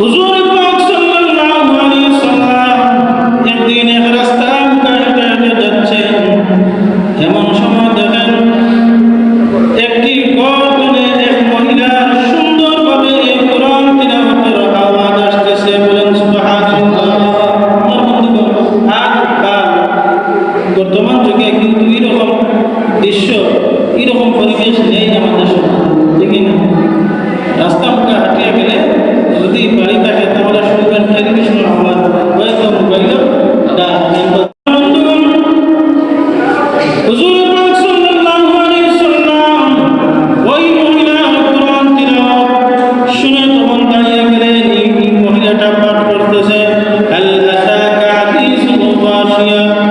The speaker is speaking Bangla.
হুজুর পাক সাল্লাল্লাহু আলাইহি সাল্লাম একদিন এক রাস্তা যাচ্ছেন এমন সময় দেখেন একটি কোণে এক মহিলা সুন্দরভাবে আমার কাল বর্তমান যুগে কিন্তু এরকম দৃশ্য, এরকম পরিবেশ নেই। Hallelujah.